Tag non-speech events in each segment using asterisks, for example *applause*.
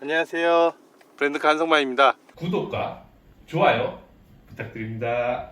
안녕하세요. 브랜드 간성만입니다. 구독과 좋아요 부탁드립니다.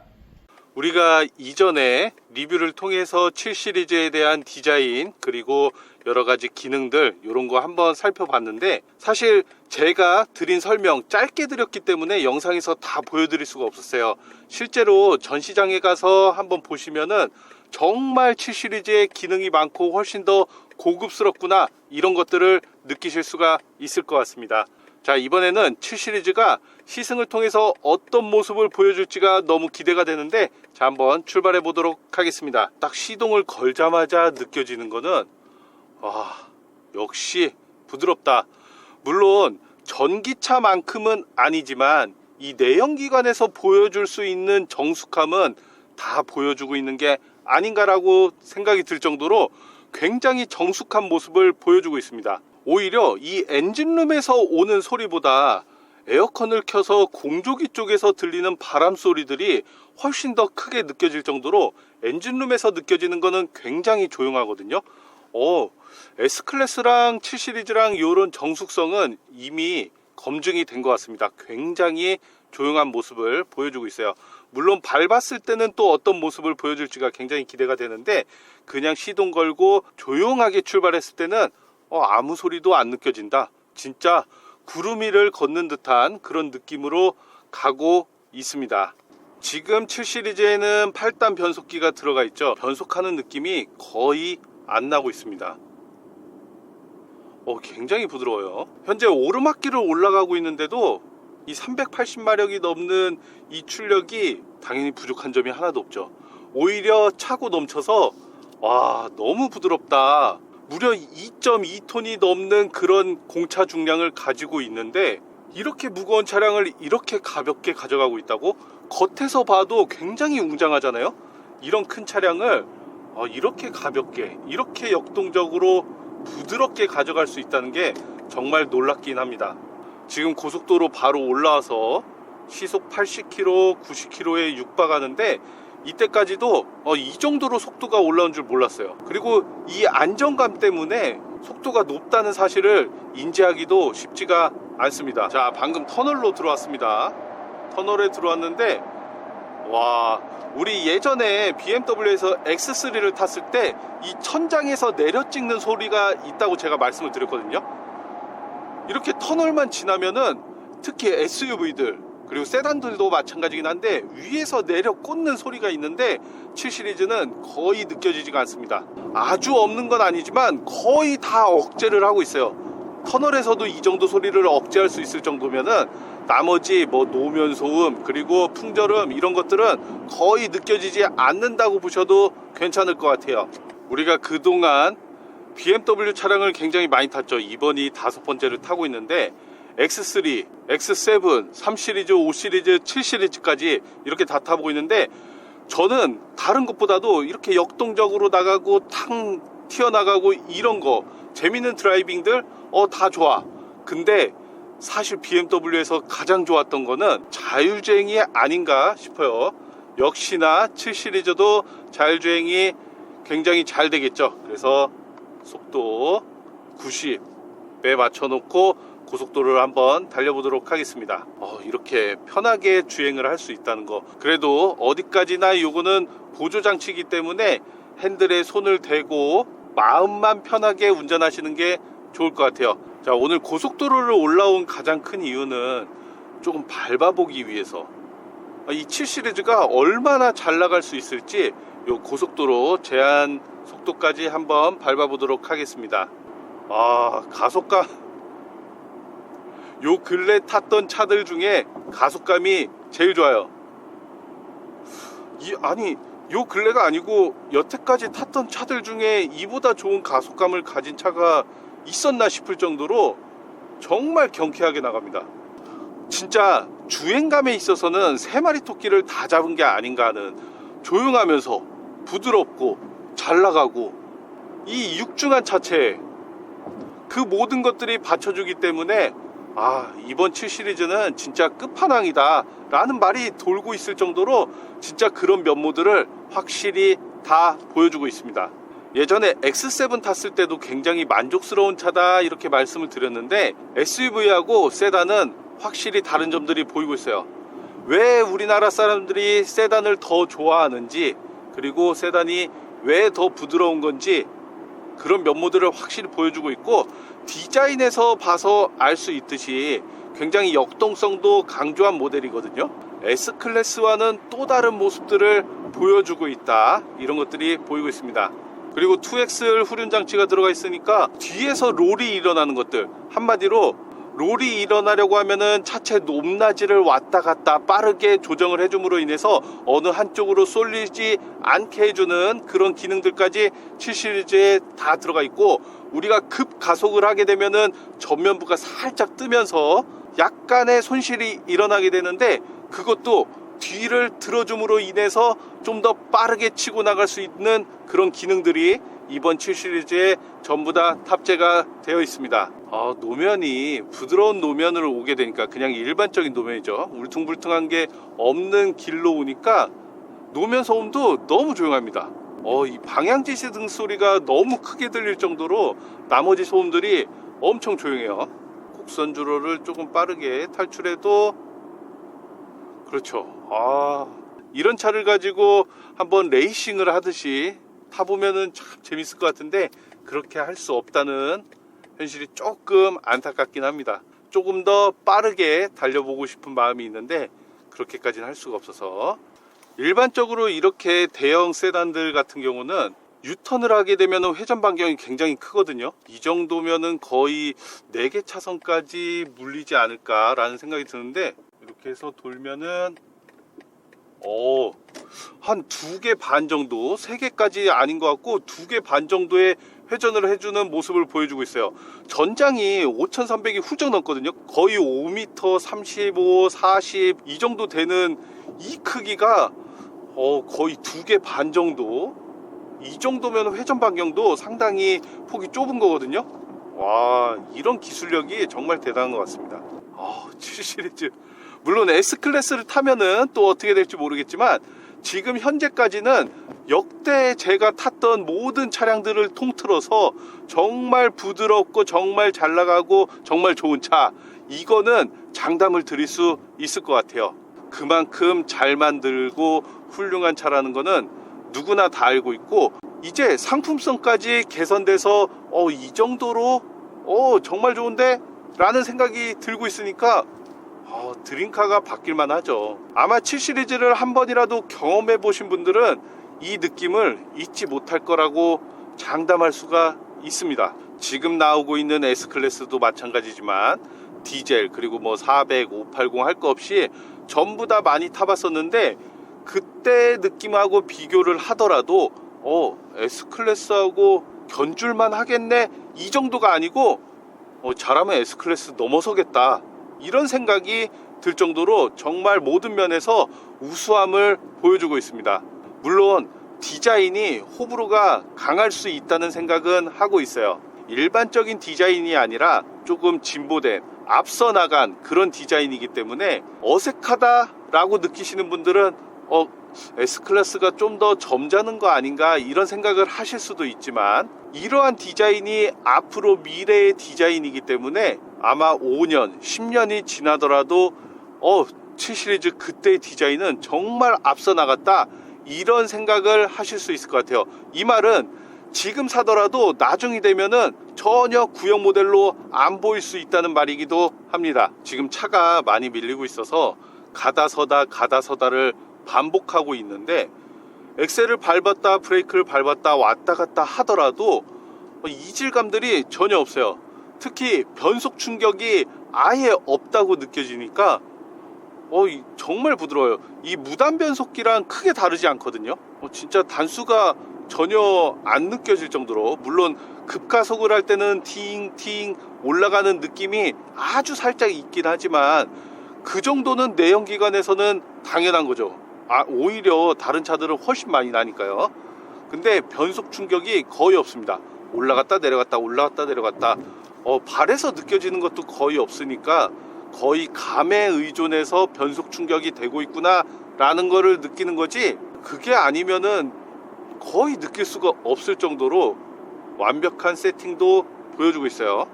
우리가 이전에 리뷰를 통해서 7 시리즈에 대한 디자인 그리고 여러 가지 기능들 이런 거 한번 살펴봤는데 사실 제가 드린 설명 짧게 드렸기 때문에 영상에서 다 보여드릴 수가 없었어요. 실제로 전시장에 가서 한번 보시면은 정말 7 시리즈의 기능이 많고 훨씬 더 고급스럽구나 이런 것들을 느끼실 수가 있을 것 같습니다. 자 이번에는 7 시리즈가 시승을 통해서 어떤 모습을 보여줄지가 너무 기대가 되는데 자 한번 출발해 보도록 하겠습니다 딱 시동을 걸자마자 느껴지는 거는 와 역시 부드럽다 물론 전기차만큼은 아니지만 이 내연기관에서 보여줄 수 있는 정숙함은 다 보여주고 있는 게 아닌가라고 생각이 들 정도로 굉장히 정숙한 모습을 보여주고 있습니다. 오히려 이 엔진룸에서 오는 소리보다 에어컨을 켜서 공조기 쪽에서 들리는 바람 소리들이 훨씬 더 크게 느껴질 정도로 엔진룸에서 느껴지는 거는 굉장히 조용하거든요. 어, S클래스랑 7 시리즈랑 이런 정숙성은 이미 검증이 된 것 같습니다. 굉장히 조용한 모습을 보여주고 있어요. 물론 밟았을 때는 또 어떤 모습을 보여줄지가 굉장히 기대가 되는데 그냥 시동 걸고 조용하게 출발했을 때는 어, 아무 소리도 안 느껴진다. 진짜 구름 위를 걷는 듯한 그런 느낌으로 가고 있습니다. 지금 7 시리즈에는 8단 변속기가 들어가 있죠. 변속하는 느낌이 거의 안 나고 있습니다. 어, 굉장히 부드러워요. 현재 오르막길을 올라가고 있는데도 이 380마력이 넘는 이 출력이 당연히 부족한 점이 하나도 없죠. 오히려 차고 넘쳐서 와 너무 부드럽다. 무려 2.2톤이 넘는 그런 공차 중량을 가지고 있는데 이렇게 무거운 차량을 이렇게 가볍게 가져가고 있다고? 겉에서 봐도 굉장히 웅장하잖아요. 이런 큰 차량을 어, 이렇게 가볍게 이렇게 역동적으로 부드럽게 가져갈 수 있다는 게 정말 놀랍긴 합니다. 지금 고속도로 바로 올라와서 시속 80km, 90km에 육박하는데 이때까지도 어, 이 정도로 속도가 올라온 줄 몰랐어요. 그리고 이 안정감 때문에 속도가 높다는 사실을 인지하기도 쉽지가 않습니다. 자, 방금 터널로 들어왔습니다. 터널에 들어왔는데 와, 우리 예전에 BMW에서 X3를 탔을 때 이 천장에서 내려 찍는 소리가 있다고 제가 말씀을 드렸거든요. 이렇게 터널만 지나면은 특히 SUV들 그리고 세단들도 마찬가지긴 한데 위에서 내려 꽂는 소리가 있는데 7 시리즈는 거의 느껴지지가 않습니다. 아주 없는 건 아니지만 거의 다 억제를 하고 있어요. 터널에서도 이 정도 소리를 억제할 수 있을 정도면은 나머지 뭐 노면 소음 그리고 풍절음 이런 것들은 거의 느껴지지 않는다고 보셔도 괜찮을 것 같아요. 우리가 그동안 BMW 차량을 굉장히 많이 탔죠. 이번이 다섯 번째를 타고 있는데 X3, X7, 3 시리즈, 5 시리즈, 7 시리즈까지 이렇게 다 타보고 있는데 저는 다른 것보다도 이렇게 역동적으로 나가고 탕 튀어나가고 이런 거 재밌는 드라이빙들 어 다 좋아. 근데 사실 BMW에서 가장 좋았던 거는 자율주행이 아닌가 싶어요. 역시나 7 시리즈도 자율주행이 굉장히 잘 되겠죠. 그래서 속도 90에 맞춰놓고 고속도로를 한번 달려보도록 하겠습니다. 어, 이렇게 편하게 주행을 할 수 있다는 거. 그래도 어디까지나 요거는 보조장치이기 때문에 핸들에 손을 대고 마음만 편하게 운전하시는 게 좋을 것 같아요. 자, 오늘 고속도로를 올라온 가장 큰 이유는 조금 밟아보기 위해서 이 7 시리즈가 얼마나 잘 나갈 수 있을지 요 고속도로 제한 속도까지 한번 밟아보도록 하겠습니다. 아, 가속감. 요 근래 탔던 차들 중에 가속감이 제일 좋아요. 이, 아니, 요 근래가 아니고 여태까지 탔던 차들 중에 이보다 좋은 가속감을 가진 차가 있었나 싶을 정도로 정말 경쾌하게 나갑니다. 진짜 주행감에 있어서는 세 마리 토끼를 다 잡은 게 아닌가 하는 조용하면서 부드럽고 잘 나가고 이 육중한 차체 그 모든 것들이 받쳐주기 때문에 아 이번 7 시리즈는 진짜 끝판왕이다 라는 말이 돌고 있을 정도로 진짜 그런 면모들을 확실히 다 보여주고 있습니다 예전에 X7 탔을 때도 굉장히 만족스러운 차다 이렇게 말씀을 드렸는데 SUV하고 세단은 확실히 다른 점들이 보이고 있어요. 왜 우리나라 사람들이 세단을 더 좋아하는지 그리고 세단이 왜 더 부드러운 건지 그런 면모들을 확실히 보여주고 있고 디자인에서 봐서 알 수 있듯이 굉장히 역동성도 강조한 모델이거든요. S 클래스와는 또 다른 모습들을 보여주고 있다. 이런 것들이 보이고 있습니다. 그리고 2X 후륜 장치가 들어가 있으니까 뒤에서 롤이 일어나는 것들 한마디로 롤이 일어나려고 하면은 차체 높낮이를 왔다 갔다 빠르게 조정을 해줌으로 인해서 어느 한쪽으로 쏠리지 않게 해주는 그런 기능들까지 7 시리즈에 다 들어가 있고 우리가 급 가속을 하게 되면은 전면부가 살짝 뜨면서 약간의 손실이 일어나게 되는데 그것도 뒤를 들어줌으로 인해서 좀 더 빠르게 치고 나갈 수 있는 그런 기능들이 이번 7 시리즈에 전부 다 탑재가 되어 있습니다. 아, 노면이 부드러운 노면으로 오게 되니까 그냥 일반적인 노면이죠. 울퉁불퉁한 게 없는 길로 오니까 노면 소음도 너무 조용합니다. 어, 이 방향지시 등 소리가 너무 크게 들릴 정도로 나머지 소음들이 엄청 조용해요. 곡선 주로를 조금 빠르게 탈출해도 그렇죠. 아, 이런 차를 가지고 한번 레이싱을 하듯이 타보면은 참 재밌을 것 같은데 그렇게 할 수 없다는 현실이 조금 안타깝긴 합니다. 조금 더 빠르게 달려보고 싶은 마음이 있는데 그렇게까지는 할 수가 없어서 일반적으로 이렇게 대형 세단들 같은 경우는 유턴을 하게 되면 회전 반경이 굉장히 크거든요. 이 정도면은 거의 4개 차선까지 물리지 않을까라는 생각이 드는데 이렇게 해서 돌면은 어, 한 두 개 반 정도, 세 개까지 아닌 것 같고 두 개 반 정도의 회전을 해주는 모습을 보여주고 있어요. 전장이 5,300이 훌쩍 넘거든요. 거의 5m 35, 40 이 정도 되는 이 크기가 어, 거의 두 개 반 정도. 이 정도면 회전 반경도 상당히 폭이 좁은 거거든요. 와, 이런 기술력이 정말 대단한 것 같습니다. 아, *laughs* 7 시리즈. 물론 S 클래스를 타면은 또 어떻게 될지 모르겠지만 지금 현재까지는 역대 제가 탔던 모든 차량들을 통틀어서 정말 부드럽고 정말 잘 나가고 정말 좋은 차 이거는 장담을 드릴 수 있을 것 같아요. 그만큼 잘 만들고 훌륭한 차라는 거는 누구나 다 알고 있고 이제 상품성까지 개선돼서 어, 이 정도로 어, 정말 좋은데? 라는 생각이 들고 있으니까 어, 드림카가 바뀔만 하죠. 아마 7 시리즈를 한 번이라도 경험해 보신 분들은 이 느낌을 잊지 못할 거라고 장담할 수가 있습니다. 지금 나오고 있는 S 클래스도 마찬가지지만 디젤 그리고 뭐 400, 580 할 거 없이 전부 다 많이 타봤었는데 그때 느낌하고 비교를 하더라도 어 S 클래스하고 견줄만 하겠네 이 정도가 아니고 어, 잘하면 S 클래스 넘어서겠다 이런 생각이 들 정도로 정말 모든 면에서 우수함을 보여주고 있습니다. 물론 디자인이 호불호가 강할 수 있다는 생각은 하고 있어요. 일반적인 디자인이 아니라 조금 진보된 앞서 나간 그런 디자인이기 때문에 어색하다라고 느끼시는 분들은 어 S 클래스가 좀 더 점잖은 거 아닌가 이런 생각을 하실 수도 있지만 이러한 디자인이 앞으로 미래의 디자인이기 때문에 아마 5년, 10년이 지나더라도 어, 7 시리즈 그때의 디자인은 정말 앞서 나갔다. 이런 생각을 하실 수 있을 것 같아요. 이 말은 지금 사더라도 나중이 되면은 전혀 구형 모델로 안 보일 수 있다는 말이기도 합니다. 지금 차가 많이 밀리고 있어서 가다 서다 가다 서다를 반복하고 있는데 엑셀을 밟았다 브레이크를 밟았다 왔다 갔다 하더라도 이질감들이 전혀 없어요. 특히 변속 충격이 아예 없다고 느껴지니까 어, 이- 정말 부드러워요. 이 무단 변속기랑 크게 다르지 않거든요. 어, 진짜 단수가 전혀 안 느껴질 정도로 물론 급가속을 할 때는 팅팅 올라가는 느낌이 아주 살짝 있긴 하지만 그 정도는 내연기관에서는 당연한 거죠. 아, 오히려 다른 차들은 훨씬 많이 나니까요. 근데 변속 충격이 거의 없습니다. 올라갔다 내려갔다 올라갔다 내려갔다 어, 발에서 느껴지는 것도 거의 없으니까 거의 감에 의존해서 변속 충격이 되고 있구나 라는 거를 느끼는 거지 그게 아니면은 거의 느낄 수가 없을 정도로 완벽한 세팅도 보여주고 있어요.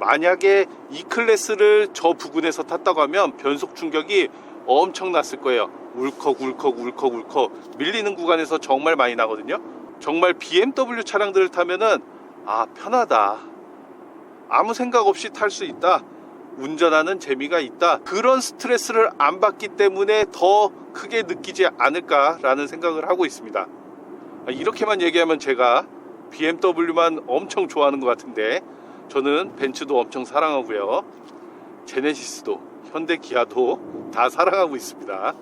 만약에 이 클래스를 저 부근에서 탔다고 하면 변속 충격이 엄청났을 거예요. 울컥 울컥 울컥 울컥 밀리는 구간에서 정말 많이 나거든요. 정말 BMW 차량들을 타면은 아 편하다. 아무 생각 없이 탈 수 있다. 운전하는 재미가 있다. 그런 스트레스를 안 받기 때문에 더 크게 느끼지 않을까라는 생각을 하고 있습니다. 아, 이렇게만 얘기하면 제가 BMW만 엄청 좋아하는 것 같은데 저는 벤츠도 엄청 사랑하고요. 제네시스도 현대 기아도 다 사랑하고 있습니다.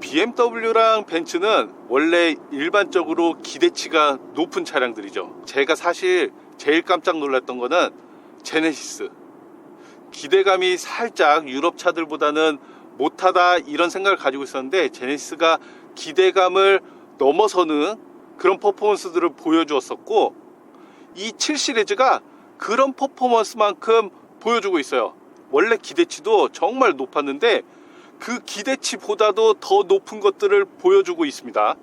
BMW랑 벤츠는 원래 일반적으로 기대치가 높은 차량들이죠. 제가 사실 제일 깜짝 놀랐던 거는 제네시스. 기대감이 살짝 유럽 차들보다는 못하다 이런 생각을 가지고 있었는데 제네시스가 기대감을 넘어서는 그런 퍼포먼스들을 보여주었었고 이 7 시리즈가 그런 퍼포먼스만큼 보여주고 있어요. 원래 기대치도 정말 높았는데 그 기대치보다도 더 높은 것들을 보여주고 있습니다.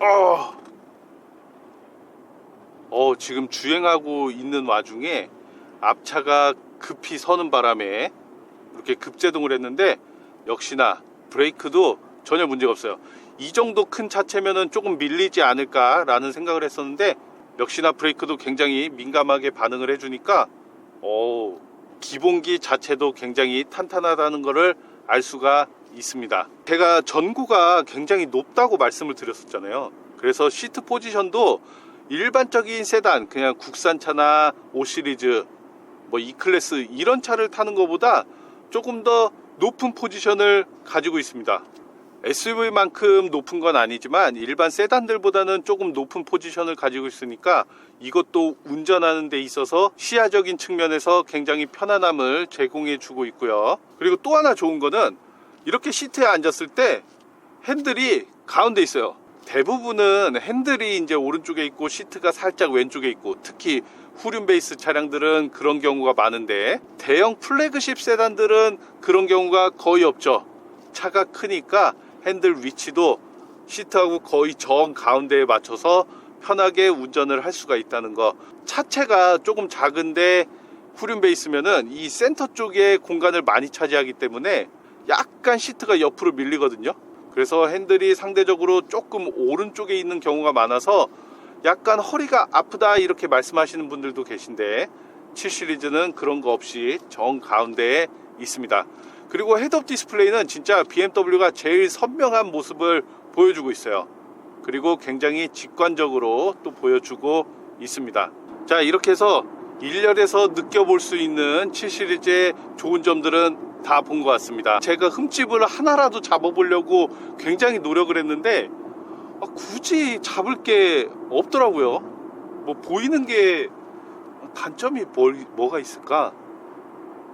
어, 어, 지금 주행하고 있는 와중에 앞차가 급히 서는 바람에 이렇게 급제동을 했는데 역시나 브레이크도 전혀 문제가 없어요. 이 정도 큰 차체면은 조금 밀리지 않을까라는 생각을 했었는데 역시나 브레이크도 굉장히 민감하게 반응을 해주니까 오, 기본기 자체도 굉장히 탄탄하다는 것을 알 수가 있습니다. 제가 전구가 굉장히 높다고 말씀을 드렸었잖아요. 그래서 시트 포지션도 일반적인 세단, 그냥 국산차나 5 시리즈, 뭐 E 클래스 이런 차를 타는 것보다 조금 더 높은 포지션을 가지고 있습니다. SUV만큼 높은 건 아니지만 일반 세단들보다는 조금 높은 포지션을 가지고 있으니까 이것도 운전하는 데 있어서 시야적인 측면에서 굉장히 편안함을 제공해 주고 있고요. 그리고 또 하나 좋은 거는 이렇게 시트에 앉았을 때 핸들이 가운데 있어요. 대부분은 핸들이 이제 오른쪽에 있고 시트가 살짝 왼쪽에 있고 특히 후륜 베이스 차량들은 그런 경우가 많은데 대형 플래그십 세단들은 그런 경우가 거의 없죠. 차가 크니까 핸들 위치도 시트하고 거의 정 가운데에 맞춰서 편하게 운전을 할 수가 있다는 거. 차체가 조금 작은데 후륜 베이스면은 이 센터 쪽에 공간을 많이 차지하기 때문에 약간 시트가 옆으로 밀리거든요. 그래서 핸들이 상대적으로 조금 오른쪽에 있는 경우가 많아서 약간 허리가 아프다 이렇게 말씀하시는 분들도 계신데 7 시리즈는 그런 거 없이 정 가운데에 있습니다. 그리고 헤드업 디스플레이는 진짜 BMW가 제일 선명한 모습을 보여주고 있어요. 그리고 굉장히 직관적으로 또 보여주고 있습니다. 자, 이렇게 해서 1열에서 느껴볼 수 있는 7 시리즈의 좋은 점들은 다 본 것 같습니다. 제가 흠집을 하나라도 잡아보려고 굉장히 노력을 했는데 아, 굳이 잡을 게 없더라고요. 뭐 보이는 게 단점이 뭘, 뭐가 있을까?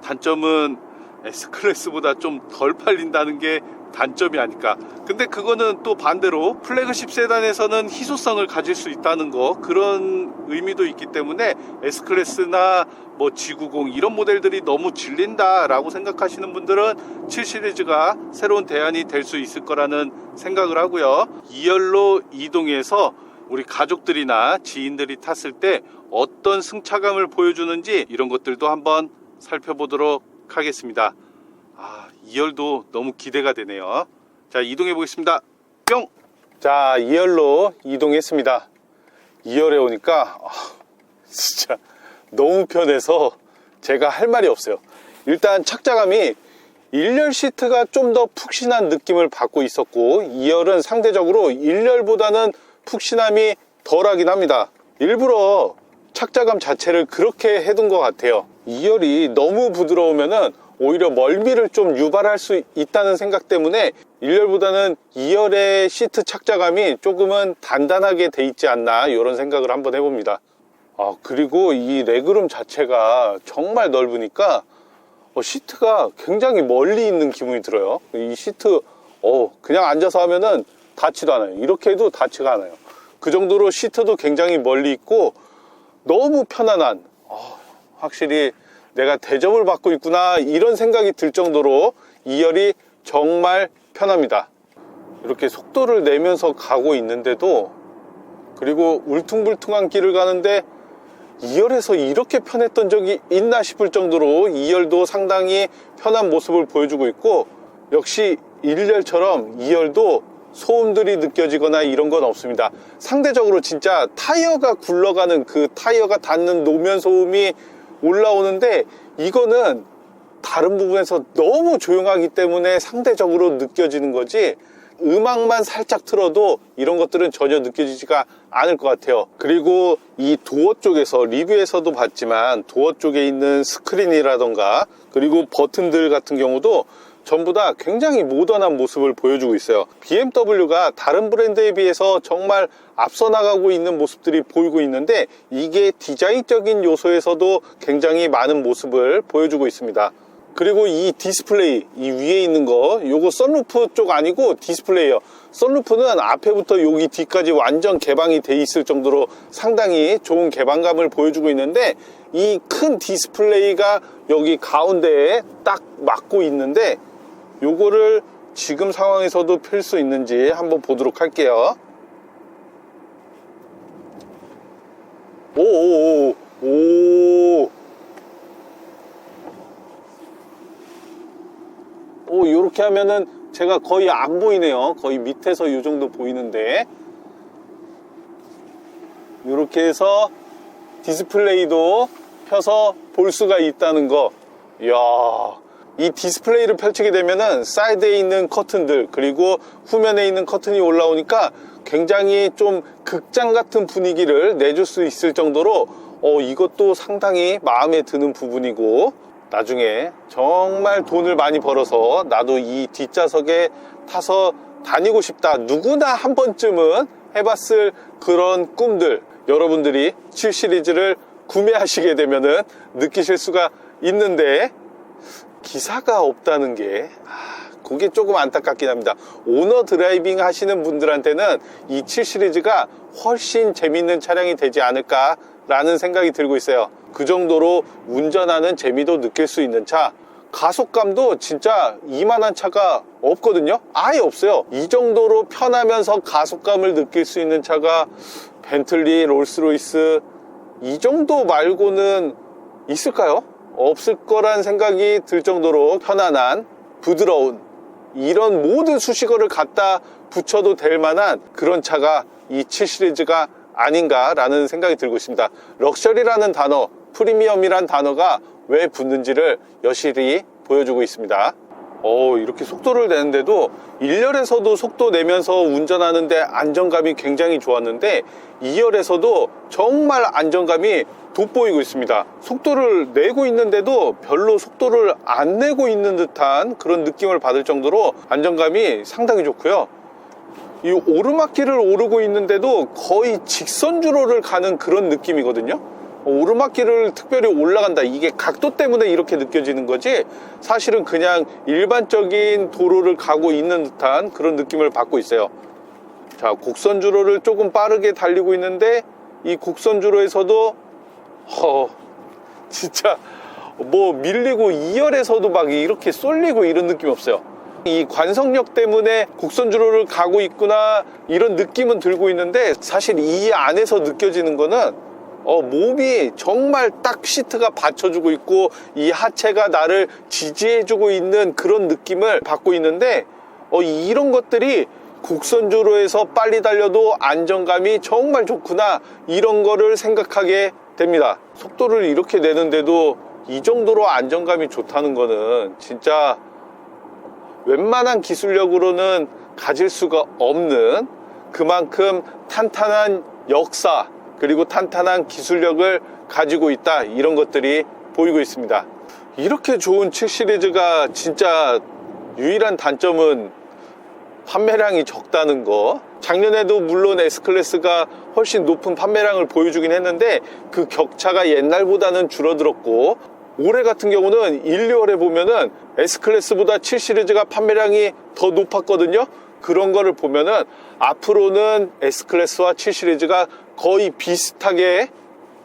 단점은 S클래스보다 좀 덜 팔린다는 게 단점이 아닐까. 근데 그거는 또 반대로 플래그십 세단에서는 희소성을 가질 수 있다는 거 그런 의미도 있기 때문에 S클래스나 뭐 G90 이런 모델들이 너무 질린다라고 생각하시는 분들은 7 시리즈가 새로운 대안이 될 수 있을 거라는 생각을 하고요. 2열로 이동해서 우리 가족들이나 지인들이 탔을 때 어떤 승차감을 보여주는지 이런 것들도 한번 살펴보도록 하겠습니다. 아, 2열도 너무 기대가 되네요. 자, 이동해 보겠습니다. 뿅! 자, 2열로 이동했습니다. 2열에 오니까 아, 진짜 너무 편해서 제가 할 말이 없어요. 일단 착자감이 1열 시트가 좀 더 푹신한 느낌을 받고 있었고 2열은 상대적으로 1열보다는 푹신함이 덜하긴 합니다. 일부러 착자감 자체를 그렇게 해둔 것 같아요. 2열이 너무 부드러우면은 오히려 멀미를 좀 유발할 수 있다는 생각 때문에 1열보다는 2열의 시트 착자감이 조금은 단단하게 돼 있지 않나 이런 생각을 한번 해봅니다. 아, 그리고 이 레그룸 자체가 정말 넓으니까 어, 시트가 굉장히 멀리 있는 기분이 들어요. 이 시트, 어, 그냥 앉아서 하면은 닿지도 않아요. 이렇게 해도 닿지가 않아요. 그 정도로 시트도 굉장히 멀리 있고 너무 편안한, 어, 확실히 내가 대접을 받고 있구나 이런 생각이 들 정도로 2열이 정말 편합니다. 이렇게 속도를 내면서 가고 있는데도 그리고 울퉁불퉁한 길을 가는데 2열에서 이렇게 편했던 적이 있나 싶을 정도로 2열도 상당히 편한 모습을 보여주고 있고 역시 1열처럼 2열도 소음들이 느껴지거나 이런 건 없습니다. 상대적으로 진짜 타이어가 굴러가는 그 타이어가 닿는 노면 소음이 올라오는데 이거는 다른 부분에서 너무 조용하기 때문에 상대적으로 느껴지는 거지 음악만 살짝 틀어도 이런 것들은 전혀 느껴지지가 않을 것 같아요. 그리고 이 도어 쪽에서 리뷰에서도 봤지만 도어 쪽에 있는 스크린이라던가 그리고 버튼들 같은 경우도 전부 다 굉장히 모던한 모습을 보여주고 있어요. BMW가 다른 브랜드에 비해서 정말 앞서 나가고 있는 모습들이 보이고 있는데 이게 디자인적인 요소에서도 굉장히 많은 모습을 보여주고 있습니다. 그리고 이 디스플레이 이 위에 있는 거 요거 썬루프 쪽 아니고 디스플레이요. 썬루프는 앞에부터 여기 뒤까지 완전 개방이 돼 있을 정도로 상당히 좋은 개방감을 보여주고 있는데 이 큰 디스플레이가 여기 가운데에 딱 막고 있는데 요거를 지금 상황에서도 펼수 있는지 한번 보도록 할게요 오오오 오, 오. 오, 요렇게 하면은 제가 거의 안 보이네요. 거의 밑에서 요 정도 보이는데. 요렇게 해서 디스플레이도 펴서 볼 수가 있다는 거. 이야. 이 디스플레이를 펼치게 되면은 사이드에 있는 커튼들 그리고 후면에 있는 커튼이 올라오니까 굉장히 좀 극장 같은 분위기를 내줄 수 있을 정도로 어, 이것도 상당히 마음에 드는 부분이고 나중에 정말 돈을 많이 벌어서 나도 이 뒷좌석에 타서 다니고 싶다. 누구나 한 번쯤은 해봤을 그런 꿈들 여러분들이 7 시리즈를 구매하시게 되면은 느끼실 수가 있는데 기사가 없다는 게 아, 그게 조금 안타깝긴 합니다. 오너 드라이빙 하시는 분들한테는 이7 시리즈가 훨씬 재밌는 차량이 되지 않을까라는 생각이 들고 있어요. 그 정도로 운전하는 재미도 느낄 수 있는 차. 가속감도 진짜 이만한 차가 없거든요. 아예 없어요. 이 정도로 편하면서 가속감을 느낄 수 있는 차가 벤틀리, 롤스로이스 이 정도 말고는 있을까요? 없을 거란 생각이 들 정도로 편안한 부드러운 이런 모든 수식어를 갖다 붙여도 될 만한 그런 차가 이 7 시리즈가 아닌가라는 생각이 들고 있습니다. 럭셔리라는 단어, 프리미엄이란 단어가 왜 붙는지를 여실히 보여주고 있습니다. 어, 이렇게 속도를 내는데도 1열에서도 속도 내면서 운전하는데 안정감이 굉장히 좋았는데 2열에서도 정말 안정감이 돋보이고 있습니다. 속도를 내고 있는데도 별로 속도를 안 내고 있는 듯한 그런 느낌을 받을 정도로 안정감이 상당히 좋고요. 이 오르막길을 오르고 있는데도 거의 직선주로를 가는 그런 느낌이거든요. 오르막길을 특별히 올라간다. 이게 각도 때문에 이렇게 느껴지는 거지. 사실은 그냥 일반적인 도로를 가고 있는 듯한 그런 느낌을 받고 있어요. 자, 곡선주로를 조금 빠르게 달리고 있는데 이 곡선주로에서도 허, 진짜 뭐 밀리고 2열에서도 막 이렇게 쏠리고 이런 느낌이 없어요. 이 관성력 때문에 곡선주로를 가고 있구나 이런 느낌은 들고 있는데 사실 이 안에서 느껴지는 거는 어, 몸이 정말 딱 시트가 받쳐주고 있고 이 하체가 나를 지지해주고 있는 그런 느낌을 받고 있는데 어, 이런 것들이 곡선주로에서 빨리 달려도 안정감이 정말 좋구나 이런 거를 생각하게 됩니다. 속도를 이렇게 내는데도 이 정도로 안정감이 좋다는 거는 진짜 웬만한 기술력으로는 가질 수가 없는 그만큼 탄탄한 역사 그리고 탄탄한 기술력을 가지고 있다. 이런 것들이 보이고 있습니다. 이렇게 좋은 7 시리즈가 진짜 유일한 단점은 판매량이 적다는 거. 작년에도 물론 S클래스가 훨씬 높은 판매량을 보여주긴 했는데 그 격차가 옛날보다는 줄어들었고 올해 같은 경우는 1, 2월에 보면은 S클래스보다 7 시리즈가 판매량이 더 높았거든요. 그런 거를 보면은 앞으로는 S클래스와 7 시리즈가 거의 비슷하게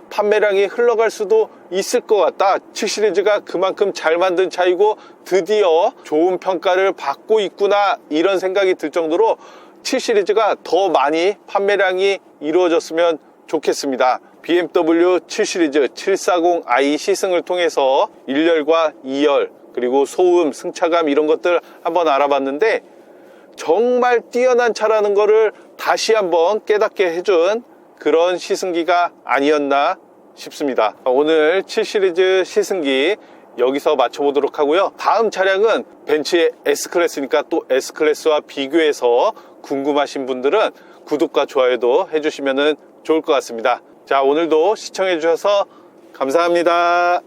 판매량이 흘러갈 수도 있을 것 같다. 7 시리즈가 그만큼 잘 만든 차이고 드디어 좋은 평가를 받고 있구나 이런 생각이 들 정도로 7 시리즈가 더 많이 판매량이 이루어졌으면 좋겠습니다. BMW 7 시리즈 740i 시승을 통해서 1열과 2열 그리고 소음, 승차감 이런 것들 한번 알아봤는데 정말 뛰어난 차라는 거를 다시 한번 깨닫게 해준 그런 시승기가 아니었나 싶습니다. 오늘 7 시리즈 시승기 여기서 마쳐보도록 하고요. 다음 차량은 벤츠의 S클래스니까 또 S클래스와 비교해서 궁금하신 분들은 구독과 좋아요도 해주시면 좋을 것 같습니다. 자, 오늘도 시청해주셔서 감사합니다.